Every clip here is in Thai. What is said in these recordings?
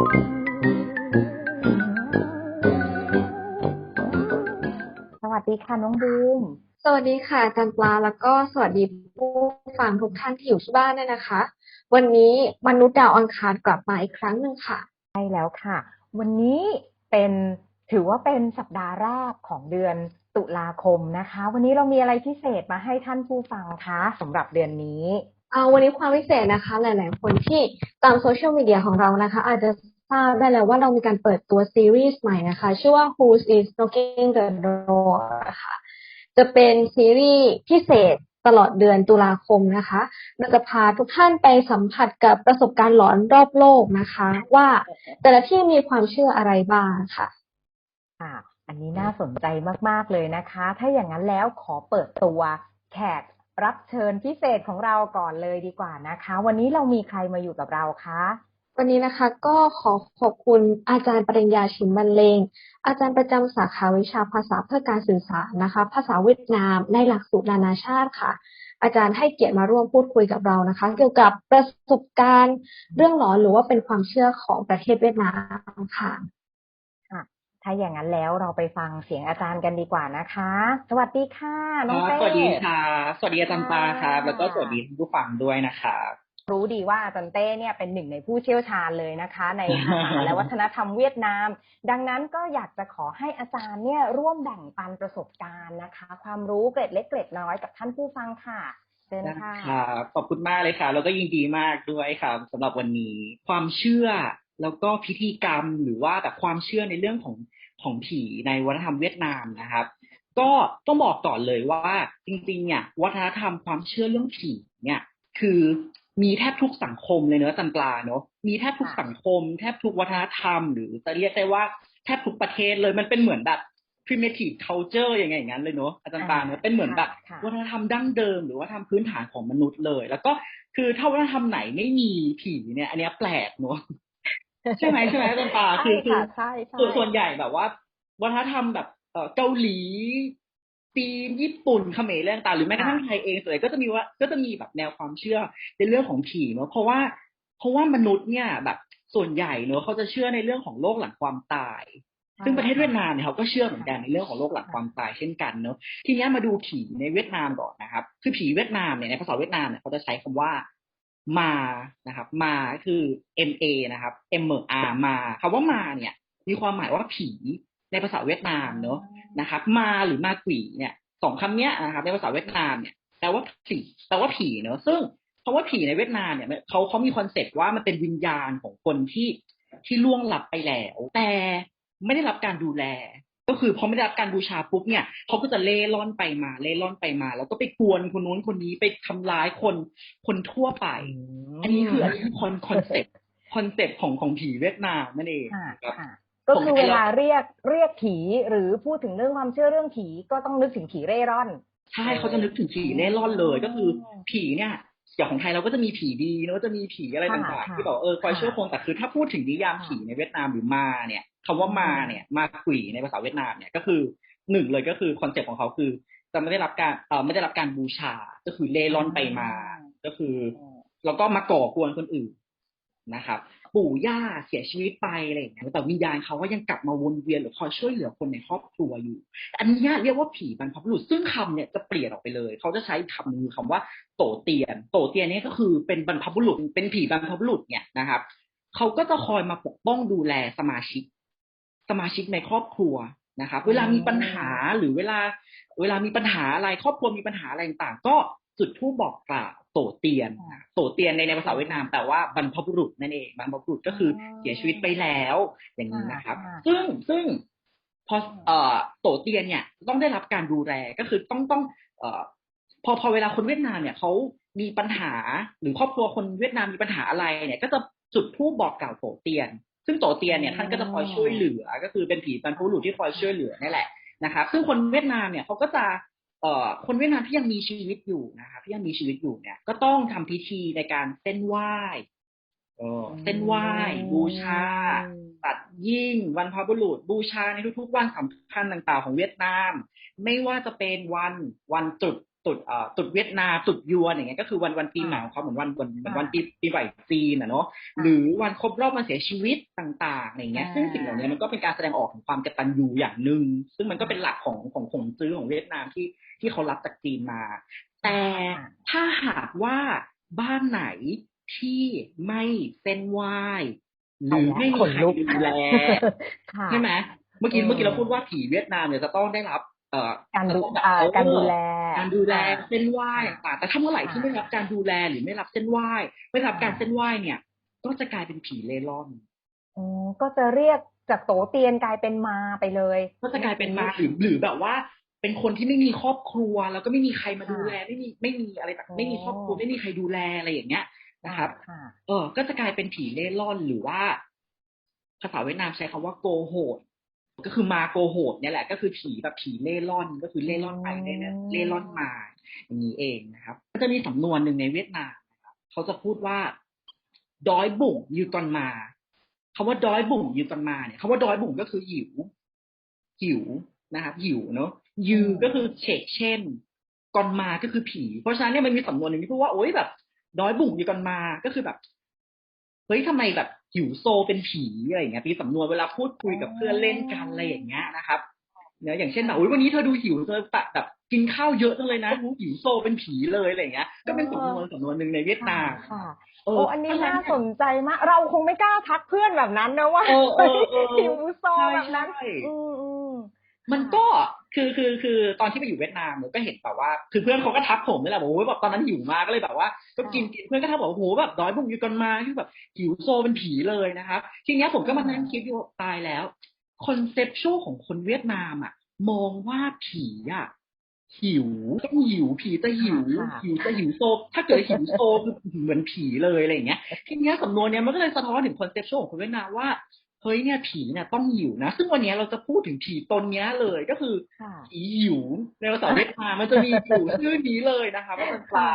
สวัสดีค่ะน้องบูมสวัสดีค่ะอาจารย์ปลาแล้วก็สวัสดีผู้ฟังทุกท่านที่อยู่ที่บ้านด้วยนะคะ วันนี้มนุษย์ดาวอังคารกลับมาอีกครั้งหนึ่งค่ะใช่แล้วค่ะ วันนี้เป็นถือว่าเป็นสัปดาห์แรกของเดือนตุลาคมนะคะ วันนี้เรามีอะไรพิเศษมาให้ท่านผู้ฟังคะสำหรับเดือนนี้เอาวันนี้ความพิเศษนะคะ หลาย ๆ คนที่ตามโซเชียลมีเดียของเรานะคะ อาจจะ ทราบได้แล้วว่าเรามีการเปิดตัวซีรีส์ใหม่นะคะ ชื่อว่า Who's is Knocking the Door ค่ะ จะเป็นซีรีส์พิเศษตลอดเดือนตุลาคมนะคะเราจะพาทุกท่านไปสัมผัสกับประสบการณ์หลอนรอบโลกนะคะ ว่าแต่ละที่มีความเชื่ออะไรบ้างค่ะค่ะอันนี้น่าสนใจมาก ๆ เลยนะคะ ถ้าอย่างนั้นแล้วขอเปิดตัวแขกรับเชิญพิเศษของเราก่อนเลยดีกว่านะคะ วันนี้เรามีใครมาอยู่กับเราคะ วันนี้นะคะก็ขอขอบคุณอาจารย์ปริญญาชิมบรรเลง อาจารย์ประจำสาขาวิชาภาษาเพื่อการสื่อสารนะคะ ภาษาเวียดนามในหลักสูตรนานาชาติค่ะ อาจารย์ให้เกียรติมาร่วมพูดคุยกับเรานะคะ เกี่ยวกับประสบการณ์เรื่องหลอนหรือว่าเป็นความเชื่อของประเทศเวียดนามค่ะถ้าอย่างนั้นแล้วเราไปฟังเสียงอาจารย์กันดีกว่านะคะ สวัสดีค่ะน้องครับเต้สวัสดีค่ะ สวัสดีอาจารย์ปาครับค่ะแล้วก็สวัสดีท่านผู้ฟังด้วยนะครับ รู้ดีว่าอาจารย์เต้เนี่ยเป็นหนึ่งในผู้เชี่ยวชาญเลยนะคะ ในภาษาและวัฒนธรรมเวียดนาม ดังนั้นก็อยากจะขอให้อาจารย์เนี่ยร่วมแบ่งปันประสบการณ์นะคะ ความรู้เกร็ดเล็กเกร็ดน้อยกับท่านผู้ฟังค่ะเชิญค่ะครับขอบคุณมากเลยค่ะ แล้วก็ยินดีมากด้วยครับสำหรับวันนี้ ความเชื่อแล้วก็พิธีกรรมหรือว่าแบบความเชื่อในเรื่องของของผีในวัฒนธรรมเวียดนามนะครับ ก็ต้องบอกก่อนเลยว่าจริงๆเนี่ยวัฒนธรรมความเชื่อเรื่องผีเนี่ยคือ มีแทบทุกสังคมเลยเนอะจันปลาเนอะมีแทบทุกค่ะสังคม แทบทุกวัฒนธรรม หรือจะเรียกได้ว่าแทบทุกประเทศเลยมันเป็นเหมือนแบบ primitive culture อย่างไงอย่างนั้นเลยเนอะอาจารย์ปาเนอะเป็นเหมือนแบบค่ะวัฒนธรรมดั้งเดิม หรือว่าทำพื้นฐานของมนุษย์เลย แล้วก็คือถ้าวัฒนธรรมไหนไม่มีผีเนี่ย อันเนี้ยแปลกเนอะใช่ไหมใช่ไหมอาจารย์ปาคือคือค่ะใช่ใช่ส่วนส่วนใหญ่แบบว่า วัฒนธรรมแบบเอ่อเกาหลี จีนญี่ปุ่นเขมรเรื่องต่างๆหรือแม้กระทั่งไทยเองส่วนใหญ่ก็จะมีว่าก็จะมีแบบแนวความเชื่อในเรื่องของผีเนอะเพราะว่าเพราะว่ามนุษย์เนี่ยแบบส่วนใหญ่เนอะเขาจะเชื่อในเรื่องของโลกหลังความตาย ซึ่งประเทศเวียดนามเนี่ยเขาก็เชื่อเหมือนกันในเรื่องของโลกหลังความตายเช่นกันเนอะทีนี้มาดูผีในเวียดนามก่อนนะครับ คือผีเวียดนามเนี่ยในภาษาเวียดนามเนี่ยเขาจะใช้คำว่ามานะครับ มาคือ M A นะครับ M R มาคำว่ามาเนี่ย มีความหมายว่าผี ในภาษาเวียดนามเนอะนะครับ มาหรือมากวีเนี่ยสองคำเนี้ยนะครับในภาษาเวียดนามเนี่ยแปลว่าผีแปลว่าผีเนอะซึ่งคำว่าผีในเวียดนามเนี่ยเขาเขามีคอนเซ็ปต์ว่ามันเป็นวิญญาณของคนที่ที่ล่วงหลับไปแล้ว แต่ไม่ได้รับการดูแล ก็คือพอไม่ได้รับการบูชาปุ๊บเนี่ยเขาก็จะเล่ร่อนไปมาเล่ร่อนไปมา แล้วก็ไปกวนคนนู้นคนนี้ไปทำร้ายคนคนทั่วไป อันนี้คืออันนี้คือคอนคอนเซ็ปต์คอนเซ็ปต์ของของผีเวียดนามนั่นเองค่ะครับค่ะ ก็คือผมเวลาเรียกเรียกผีหรือพูดถึงเรื่องความเชื่อเรื่องผีก็ต้องนึกถึงผีเร่ร่อน ใช่เขาจะนึกถึงผีเล่ร่อนเลยก็คือผีเนี่ยอย่างของไทยเราก็จะมีผีดีเนอะจะมีผีอะไรค่ะต่างค่ะๆที่แบบเออคอยช่วยคนแต่คือถ้าพูดถึงนิยามค่ะผีในเวียดนามหรือมาเนี่ยคำว่ามาเนี่ยมาขวีในภาษาเวียดนามเนี่ยก็คือหนึ่งเลยก็คือคอนเซ็ปต์ของเขาคือจะไม่ได้รับการเออไม่ได้รับการบูชา ก็คือเล่ร่อนไปมา ก็คือ แล้วก็มาก่อกวนคนอื่นนะครับ ปู่ย่าเสียชีวิตไปอะไรอย่างเงี้ยแต่วิญญาณเขาก็ยังกลับมาวนเวียนหรือคอยช่วยเหลือคนในครอบครัวอยู่ อันนี้เรียกว่าผีบรรพบุรุษซึ่งคำเนี่ยจะเปลี่ยนออกไปเลย เขาจะใช้คำคือคำว่า โตเตียน โตเตียนนี่ก็คือเป็นบรรพบุรุษเป็นผีบรรพบุรุษเนี่ยนะครับเขาก็จะคอยมาปกป้องดูแลสมาชิก สมาชิกในครอบครัวนะครับเวลามีปัญหาหรือเวลา เวลามีปัญหาอะไรครอบครัวมีปัญหาอะไรต่างก็จุดธูปบอกกล่าว เตียนนะโตเตียนในในภาษาเวียดนามแปลว่าบรรพบุรุษนั่นเองบรรพบุรุษก็คือเสียชีวิตไปแล้ว อย่างนี้นะครับค่ะซึ่งซึ่งพอเอ่อโตเตียนเนี่ยต้องได้รับการดูแลก็คือต้องต้อง เอ่อพอพอเวลาคนเวียดนามเนี่ยเขามีปัญหาหรือครอบครัวคนเวียดนามมีปัญหาอะไรเนี่ย ก็จะจุดธูปบอกกล่าวโตเตียน ซึ่งโตเตียนเนี่ยท่านก็จะคอยช่วยเหลือ ก็คือเป็นผีบรรพบุรุษที่คอยช่วยเหลือนี่แหละนะครับซึ่งคนเวียดนามเนี่ยเขาก็จะ เอ่อคนเวียดนามที่ยังมีชีวิตอยู่นะครับที่ยังมีชีวิตอยู่เนี่ย ก็ต้องทำพิธีในการเส้นไหว้เออเส้นไหว้ บูชา ตัดยิ่งวันพบุรุษ บูชาในทุกๆ วันสำคัญต่างๆ ของเวียดนาม ไม่ว่าจะเป็นวันวันตรุษ ตรุษเอ่อตรุษเวียดนามตรุษยวนอย่างเงี้ยก็คือวันวันปีใหม่ของเขาเหมือนวันวันเหมือนวันปีปีใหม่จีนอะเนาะหรือวันครบรอบวันเสียชีวิตต่างๆอย่างเงี้ยซึ่งสิ่งเหล่านี้มันก็เป็นการแสดงออกของความกตัญญูอย่างหนึ่งซึ่งมันก็เป็นหลักของของของซื้อของเวียดนามที่ที่เขารับจากจีนมา แต่ถ้าหากว่าบ้านไหนที่ไม่เส้นไหว้หรือไม่มีใครดูแลค่ะใช่ไหมเมื่อกี้อืมเมื่อกี้เราพูดว่าผีเวียดนามเนี่ยจะต้องได้รับเอ่อการดูจะต้องแบบอ่าเออการดูแล การดูแลอ่าเส้นไหว้อ่าต่างๆแต่ถ้าเมื่อไหร่ที่อ่าไม่รับการดูแลหรือไม่รับเส้นไหว้ไม่รับการอ่าเส้นไหว้เนี่ย ก็จะกลายเป็นผีเล่ร่อนอ๋อก็จะเรียกจากโตเตียนกลายเป็นมาไปเลย ก็จะกลายเป็นมาหรือหรือแบบว่า เป็นคนที่ไม่มีครอบครัว แล้วก็ไม่มีใครมาดูแลไม่มีไม่มีอะไรต่างอ๋อไม่มีครอบครัวไม่มีใครดูแลอะไรอย่างเงี้ยนะครับค่ะเออ ก็จะกลายเป็นผีเล่ร่อนหรือว่าภาษาเวียดนามใช้คำว่าโกโหด ก็คือมาโกโหดเนี่ยแหละ ก็คือผีแบบผีเล่ร่อน ก็คือเล่ร่อนไปเล่ร่อนเล่ร่อนมา อย่างนี้เองนะครับ ก็จะมีสำนวนหนึ่งในเวียดนามนะครับเขาจะพูดว่าดอยบุ่งยูกอนมาคำว่าดอยบุ่งยูกอนมาเนี่ยคำว่าดอยบุ่งก็คือหิว หิวนะครับหิวเนาะยือืมก็คือเฉกเช่นกอนมาก็คือผี เพราะฉะนั้นเนี่ยมันมีสำนวนหนึ่งที่พูดว่าโอ๊ยแบบดอยบุ่งยูกอนมา ก็คือแบบ เฮ้ยทำไมแบบหิวโซเป็นผีอะไรอย่างเงี้ยมีสำนวนเวลาพูดคุยกับเพื่อนเล่นกันอะไรอย่างเงี้ยนะครับเนอะอย่างเช่นแบบอุ๊ยวันนี้เธอดูหิวเธอแบบแบบกินข้าวเยอะจังเลยนะหิวโซเป็นผีเลยอะไรอย่างเงี้ย ก็เป็นสำนวนสำนวนหนึ่งในเวียดนามค่ะเอโอ้อันนี้น่าสนใจมาก เราคงไม่กล้าทักเพื่อนแบบนั้นนะว่าเออเออเออหิวโซใช่แบบนั้นใช่อืมอืมมันก็ คือคือคือตอนที่ไปอยู่เวียดนามเนี่ยก็เห็นแบบว่า คือเพื่อนเขาก็ทักผมนี่แหละบอกว่าแบบตอนนั้นหิวมากก็เลยแบบว่า ก็กินกินเพื่อนก็ทักบอกว่าโอ้โหแบบดอยบุงอยู่กันมาคือแบบหิวโซเป็นผีเลยนะครับทีเนี้ยผมก็มานั่งคิดอยู่ว่าตายแล้วคอนเซปชวลของคนเวียดนามอะ มองว่าผีอะหิวต้องหิวผีจะหิวค่ะหิวจะหิวโซถ้าเกิดหิวโซคือเหมือนผีเลยอะไรอย่างเงี้ย ทีเนี้ยสำนวนเนี้ยมันก็เลยสะท้อนถึงคอนเซปชวลของคนเวียดนามว่า เฮ้ยเนี่ยผีเนี่ยต้องหิวนะ ซึ่งวันเนี้ยเราจะพูดถึงผีตนเนี้ยเลยก็คือค่ะผีหิวในภาษาเวียดนามมันจะมีอยู่ชื่อนี้เลยนะคะว่าเป็นปลา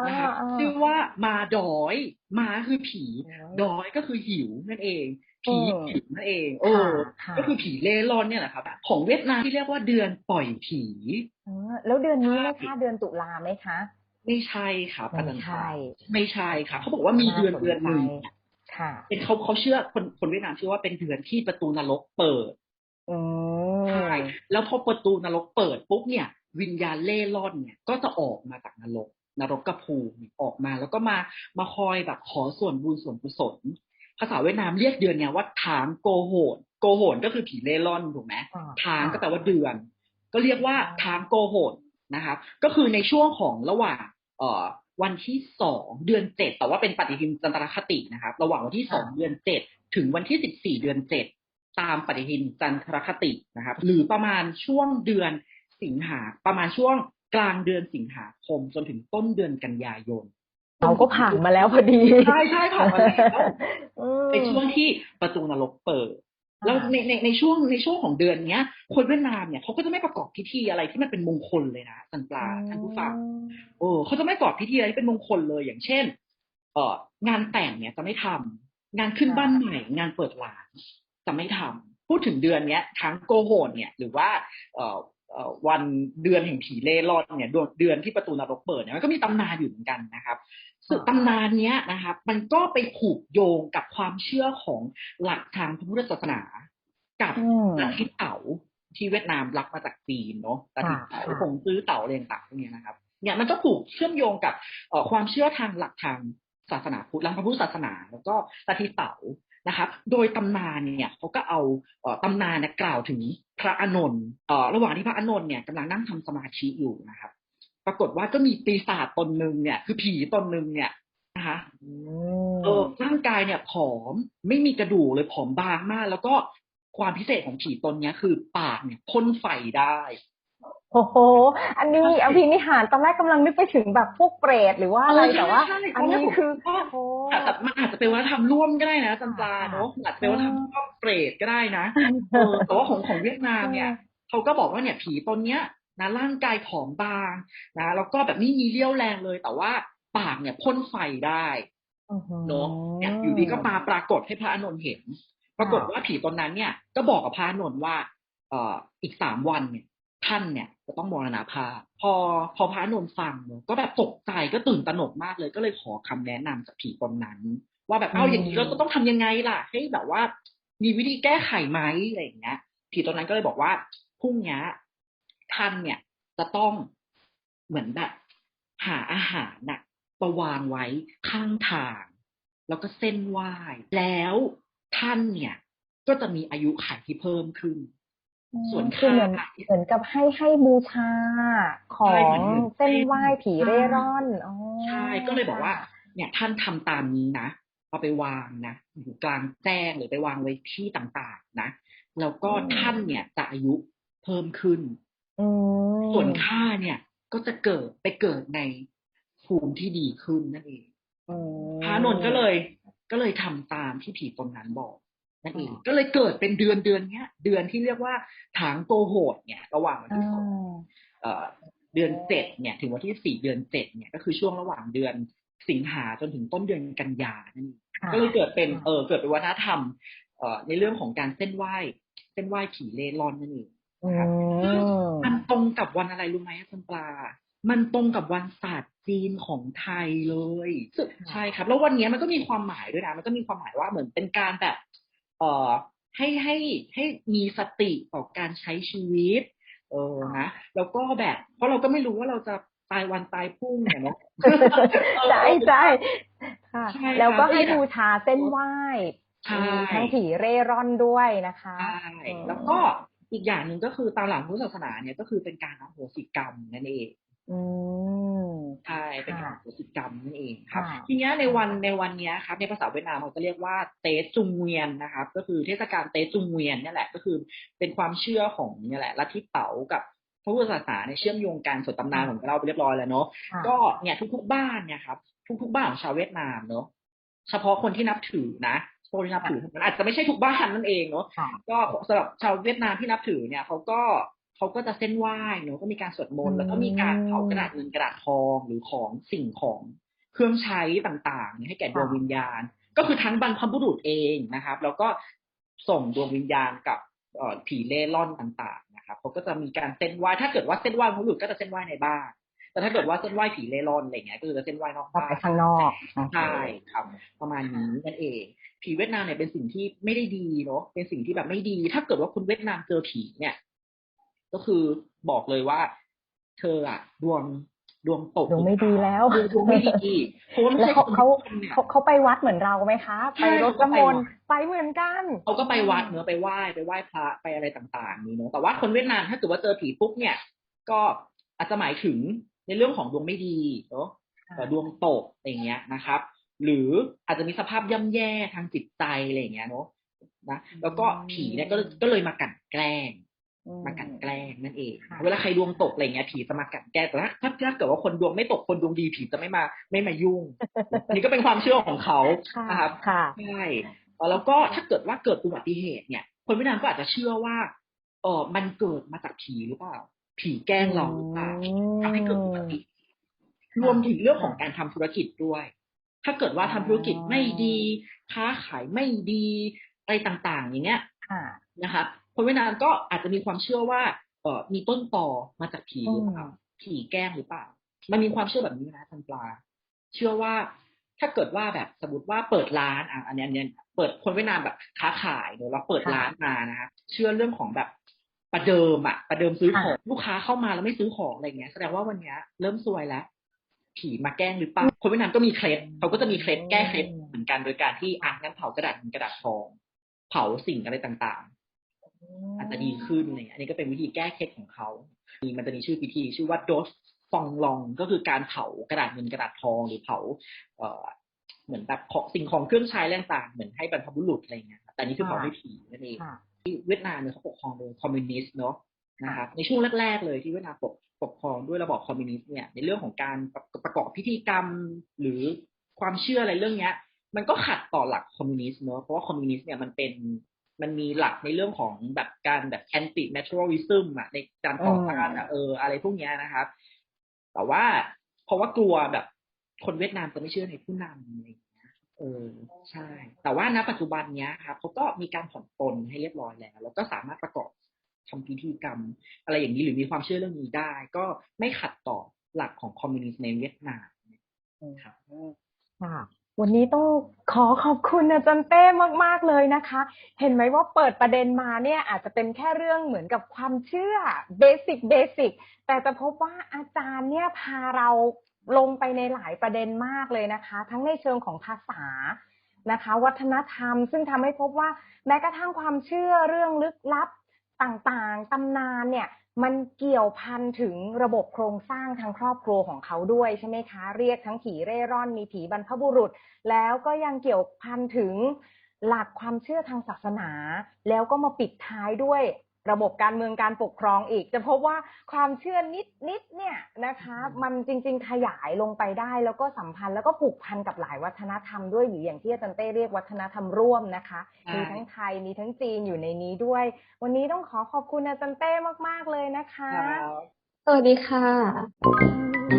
อ่านะคะอ่าชื่อว่ามาดอยมาคือผีอืมดอยก็คือหิวนั่นเอง ผีอืมหิวนั่นเองเออค่ะก็คือผีเล่ร่อนเนี่ยแหละครับของเวียดนามที่เรียกว่าเดือนปล่อยผีเออแล้วเดือนนี้ไหมใช่คะเดือนตุลาไหมคะ ไม่ใช่ครับไม่อาจารย์ใช่ไม่ใช่ครับเขาบอกว่ามีเดือนน่าสนเดือนหนึ่งใจค่ะ เป็นเขาเขาเชื่อคนคนเวียดนามเชื่อว่าเป็นเดือนที่ประตูนรกเปิดอืมใช่แล้วพอประตูนรกเปิดปุ๊บเนี่ย วิญญาณเล่ร่อนเนี่ย ก็จะออกมาจากนรกนรกกระภูมิเนี่ยออกมา แล้วก็มามาคอยแบบขอส่วนบุญส่วนกุศลภาษาเวียดนามเรียกเดือนเนี่ยว่าถางโกโหนโกโหนก็คือผีเล่ร่อนถูกไหมอ่าทางก็แปลว่าเดือน ก็เรียกว่าอ่าทางโกโหนนะครับ ก็คือในช่วงของระหว่างเอ่อ วันที่สองเดือนเจ็ดแต่ว่าเป็นปฏิทินจันทรคตินะครับ ระหว่างวันที่สองเดือนเจ็ดถึงวันที่สิบสี่เดือนเจ็ดตามปฏิทินจันทรคตินะครับ หรือประมาณช่วงเดือนสิงหาประมาณช่วงกลางเดือนสิงหาคมจนถึงต้นเดือนกันยายนเราก็ผ่านมาแล้วพอดี ใช่ใช่ผ่านมาแล้วอืมในช่วงที่ประตูนรกเปิด แล้วอ่าในในในช่วงในช่วงของเดือนเนี้ย คนเวียดนามเนี่ยเขาก็จะไม่ประกอบพิธีอะไรที่มันเป็นมงคลเลยนะสันปลาท่านผู้ฟังโอ้เขาจะไม่ประกอบพิธีอะไรที่เป็นมงคลเลยอย่างเช่น เอ่องานแต่งเนี่ยจะไม่ทำงานขึ้นบ้านใหม่ งานเปิดร้านจะไม่ทำพูดถึงเดือนเนี้ยทั้งโกโหนเนี่ย หรือว่า เอ่อเอ่อวันเดือนแห่งผีเล่ร่อนเนี่ยเดือนเดือนที่ประตูนรกเปิดเนี่ยมันก็มีตำนานอยู่เหมือนกันนะครับ ซึ่งตำนานเนี้ยนะครับมันก็ไปผูกโยงกับความเชื่อของหลักทางพระพุทธศาสนา กับอืมตาทิเต๋าที่เวียดนามรับมาจากจีนเนาะตาทิเต๋าค่ะคงซื้อเต๋าอะไรต่างๆพวกเนี้ยนะครับ เนี่ยมันก็ผูกเชื่อมโยงกับเอ่อความเชื่อทางหลักทางศาสนาพุทธหลักพระพุทธศาสนา แล้วก็ตาทิเต๋านะครับ โดยตำนานเนี่ยเขาก็เอาเอ่อตำนานเนี่ยกล่าวถึงพระอานนท์เอ่อระหว่างที่พระอานนท์เนี่ยกำลังนั่งทำสมาธิอยู่นะครับ ปรากฏว่าก็มีปีศาจตนหนึ่งเนี่ย คือผีตนหนึ่งเนี่ยนะคะอืเออมร่างกายเนี่ยผอมไม่มีกระดูกเลยผอมบางมาก แล้วก็ความพิเศษของผีตนเนี้ย คือปากเนี่ยพ่นไฟได้โอ้โห อันนี้อภินิหารตอนแรกกำลังนึกไปถึงแบบพวกเปรตหรือว่าอะไรเออใช่แต่ว่าใช่อันนี้คือเพราะว่าโอ้แต่แต่มันอาจจะเป็นวัฒนธรรมร่วมก็ได้นะจันจาค่ะเนาะอาจจะเป็นวัฒนธรรมร่วมเปรตก็ได้นะเออแต่ว่าของของเวียดนามเนี่ยเขาก็บอกว่าเนี่ยผีตนเนี้ย นะร่างกายผอมบางนะแล้วก็แบบไม่มีเรี่ยวแรงเลย แต่ว่าปากเนี่ยพ่นไฟได้อื้อหือเนาะเนี่ยอยู่ดีก็มาปรากฏให้พระอานนท์เห็น ปรากฏว่าผีตนนั้นเนี่ย ก็บอกกับพระอานนท์ว่า เอ่ออีกสามวันเนี่ยท่านเนี่ยจะต้องมรณภาพพอพอพระอานนท์ฟังเนอะก็แบบตกใจก็ตื่นตระหนกมากเลย ก็เลยขอคำแนะนำจากผีตนนั้น ว่าแบบเอาอย่างนี้เราก็ต้องทำยังไงล่ะให้แบบว่า มีวิธีแก้ไขไหมอะไรอย่างเงี้ยผีตนนั้นก็เลยบอกว่าพรุ่งเนี้ย ท่านเนี่ยจะต้องเหมือนแบบหาอาหารน่ะประวางไว้ข้างทาง แล้วก็เส้นไหว้แล้วท่านเนี่ย ก็จะมีอายุขัยที่เพิ่มขึ้น ส่วนคือเหมือนค่าเหมือนกับให้ให้บูชาขอใช่งเหมือนเส้นไหว้ผีเร่ร่อนอ๋อใช่ก็เลยบอกว่า เนี่ยท่านทำตามนี้นะเอาไปวางนะอยู่กลางแจ้งหรือไปวางไว้ที่ต่างๆ นะ แล้วก็ท่านเนี่ยจะอายุเพิ่มขึ้นอืม ส่วนข้าเนี่ยก็จะเกิดไปเกิดในภูมิที่ดีขึ้นนั่นเองอืมพระนนท์ก็เลย ก็เลยทำตามที่ผีตนนั้นบอกนั่นเองอ๋อก็เลยเกิดเป็นเดือนเดือนเนี้ย เดือนที่เรียกว่าถางโกโหดเนี่ย ระหว่างวันอ่ที่สองาเอ่อเดือนเจ็ดเนี่ย ถึงวันที่สี่เดือนเจ็ดเนี่ยก็คือช่วงระหว่างเดือนสิงหาจนถึงต้นเดือนกันยานั่นเองค่ะก็เลยเกิดเป็นเออเกิดเป็นวัฒนธรรมเอ่อในเรื่องของการเส้นไหว้เส้นไหว้ผีเล่ร่อนนั่นเอง อืมมันตรงกับวันอะไรรู้ไหมคุณปลา มันตรงกับวันศาสตร์จีนของไทยเลยซึ่งใช่ครับ แล้ววันนี้มันก็มีความหมายด้วยนะมันก็มีความหมายว่าเหมือนเป็นการแบบเอ่อให้ให้ให้มีสติต่อการใช้ชีวิต เออนะแล้วก็แบบ เพราะเราก็ไม่รู้ว่าเราจะตายวันตายพรุ่งเนี่ยเนาะใช่ใช่ค่ะใช่ค่ะแล้วก็ให้ก็อยากบูชาเส้นไหว้ใช่มีทั้งผีเร่ร่อนด้วยนะคะใช่แล้วก็ อีกอย่างหนึ่งก็คือตามหลังพุทธศาสนาเนี่ยก็คือเป็นการอโหสิกรรมนั่นเองอืมใช่เป็นการอโหสิกรรมนั่นเองครับค่ะทีเนี้ยในวันในวันเนี้ยครับในภาษาเวียดนามเขาจะเรียกว่าเตจุงเวียนนะครับ ก็คือเทศกาลเตจุงเวียนเนี่ยแหละก็คือเป็นความเชื่อของเนี่ยแหละลัทธิเต๋ากับพระพุทธศาสนาเนี่ยเชื่อมโยงกันส่วนตำนานของเราไปเรียบร้อยแล้วเนาะค่ะก็เนี่ยทุกๆบ้านเนี่ยครับทุกๆบ้านของชาวเวียดนามเนาะเฉพาะคนที่นับถือนะ คนที่นับถือมันอาจจะไม่ใช่ทุกบ้านนั่นเองเนาะค่ะก็สำหรับชาวเวียดนามที่นับถือเนี่ยเขาก็เขาก็จะเส้นไหว้เนอะก็มีการสวดมนต์แล้วก็มีการเผากระดาษเงินกระดาษทองหรือของสิ่งของเครื่องใช้ต่างๆ ให้แก่ดวงวิญญาณ ก็คือทั้งบรรพบุรุษเองนะครับ แล้วก็ส่งดวงวิญญาณกับเอ่อผีเล่ร่อนต่าง ๆ นะครับเขาก็จะมีการเส้นไหว้ถ้าเกิดว่าเส้นไหว้บรรพบุรุษก็จะเส้นไหว้ในบ้าน แต่ถ้าเกิดว่าเส้นไหว้ผีเล่ร่อนอะไรเงี้ยก็คือจะเส้นไหว้นอกออกบ้าไปนข้างนอกใช่ครับ ประมาณนี้นั่นเอง ผีเวียดนามเนี่ยเป็นสิ่งที่ไม่ได้ดีเนาะเป็นสิ่งที่แบบไม่ดี ถ้าเกิดว่าคุณเวียดนามเจอผีเนี่ย ก็คือบอกเลยว่า เธออะดวงดวงตกดวงไม่ดีแล้วดวงไม่ดีเพราะว่าไม่แล้วใช่เขาคนเขาทุกคนเนี่ยเขาเขาไปวัดเหมือนเราไหมคะใช่ไปรดเขาก็น้ำไปมวัดนต์ไปเหมือนกันเขาก็ไปวัดเนอะไปไหว้ไปไหว้พระไปอะไรต่างๆนี่เนอะแต่ว่าคนเวียดนามถ้าเกิดว่าเจอผีปุ๊บเนี่ย ก็อาจจะหมายถึง ในเรื่องของดวงไม่ดีเนอะค่ะเอ่อดวงตกอะไรอย่างเงี้ยนะครับ หรืออาจจะมีสภาพย่ำแย่ทางจิตใจอะไรอย่างเงี้ยเนอะนะแล้วก็ผีเนี่ยก็เลยก็เลยมากลันแกล้งอืมากลันแกล้งนั่นเองค่ะเวลาใครดวงตกอะไรเงี้ยผีจะมากลันแกล้งแต่ถ้าถ้าถ้าเกิดว่าคนดวงไม่ตกคนดวงดีผีจะไม่มาไม่มายุ่งอันนี้ก็เป็นความเชื่อของเขาค่ะนะครับค่ะใช่เอ่อแล้วก็ถ้าเกิดว่าเกิดอุบัติเหตุเนี่ย คนเวียดนามก็อาจจะเชื่อว่าเออมันเกิดมาจากผีหรือเปล่า ผีแกล้งเราหรือเปล่าทำให้เกิดอุบัติเหตุรวมถึงเรื่องของการทำธุรกิจด้วย ถ้าเกิดว่าทำธุรกิจไม่ดี ค้าขายไม่ดีอะไรต่าง ๆ อย่างเงี้ยค่ะนะครับคนเวียดนามก็อาจจะมีความเชื่อว่า เออมีต้นตอมาจากผีหรือเปล่าอืมผีแกล้งหรือเปล่า มันมีความเชื่อแบบนี้นะทันปลา เชื่อว่าถ้าเกิดว่าแบบสมมติว่าเปิดร้านอะอันเนี้ยอันเนี้ยเปิดคนเวียดนามแบบค้าขายเนอะแล้วเปิดร้านมานะคะเชื่อเรื่องของแบบ ประเดิมอะประเดิมซื้อของลูกค้าเข้ามาแล้วไม่ซื้อของอะไรเงี้ยแสดงว่าวันเนี้ยเริ่มซวยแล้ว ผีมาแกล้งหรือเปล่าคนเวียดนามก็มีเคล็ดเขาก็จะมีเคล็ดแก้เคล็ดเหมือนกันโดยการที่อะงั้นเผากระดาษเงินกระดาษทอง เผาสิ่งอะไรต่างๆ อาจจะดีขึ้นเนี่ยอันนี้ก็เป็นวิธีแก้เคล็ดของเขามีมันจะมีชื่อพิธีชื่อว่าโดสฟองลองก็คือการเผากระดาษเงินกระดาษทองหรือเผา เอ่อเหมือนแบบของสิ่งของเครื่องใช้อะไรต่างๆเหมือนให้บรรพบุรุษอะไรเงี้ยแต่อันนี้คือเผาให้ผีนั่นเองค่ะที่ เวียดนามเนี่ยเขาปกครองโดยคอมมิวนิสต์เนาะนะครับในช่วงแรก ๆ เลยที่เวียดนามปกปกครองด้วยระบอบคอมมิวนิสต์เนี่ยในเรื่องของการประประกอบพิธีกรรมหรือความเชื่ออะไรเรื่องเนี้ย มันก็ขัดต่อหลักคอมมิวนิสต์เนาะเพราะว่าคอมมิวนิสต์เนี่ยมันเป็นมันมีหลักในเรื่องของแบบการแบบ anti naturalism อะในการต่อต้านอะเอออะไรพวกเนี้ยนะครับ แต่ว่าเพราะว่ากลัวแบบคนเวียดนามจะไม่เชื่อในผู้นำอะไรอย่าง เออใช่ แต่ว่าณปัจจุบันเนี้ยครับเขาก็มีการผ่อนปลนให้เรียบร้อยแล้ว แล้วก็สามารถประกอบทำพิธีกรรม อะไรอย่างนี้หรือมีความเชื่อเรื่องนี้ได้ ก็ไม่ขัดต่อหลักของคอมมิวนิสต์ในเวียดนามครับค่ะวันนี้ต้องขอขอบคุณอาจารย์เต้มาก ๆ เลยนะคะ เห็นไหมว่าเปิดประเด็นมาเนี่ยอาจจะเป็นแค่เรื่องเหมือนกับความเชื่อเบสิกเบสิกแต่จะพบว่าอาจารย์เนี่ยพาเรา ลงไปในหลายประเด็นมากเลยนะคะ ทั้งในเชิงของภาษานะคะ วัฒนธรรม ซึ่งทำให้พบว่าแม้กระทั่งความเชื่อเรื่องลึกลับต่างๆตำนานเนี่ยมันเกี่ยวพันถึงระบบโครงสร้างทางครอบครัวของเขาด้วยใช่ไหมคะ เรียกทั้งผีเร่ร่อนมีผีบรรพบุรุษ แล้วก็ยังเกี่ยวพันถึงหลักความเชื่อทางศาสนา แล้วก็มาปิดท้ายด้วย ระบบการเมืองการปกครองอีก จะพบว่าความเชื่อนิดนิดๆเนี่ยนะคะ มันจริง ๆ ขยายลงไปได้ แล้วก็สัมพันธ์แล้วก็ผูกพันกับหลายวัฒนธรรมด้วยหรืออย่างที่อาจารย์เต้เรียกวัฒนธรรมร่วมนะคะใช่มีทั้งไทยมีทั้งจีนอยู่ในนี้ด้วย วันนี้ต้องขอขอบคุณอาจารย์เต้มาก ๆ เลยนะคะครับสวัสดีค่ะ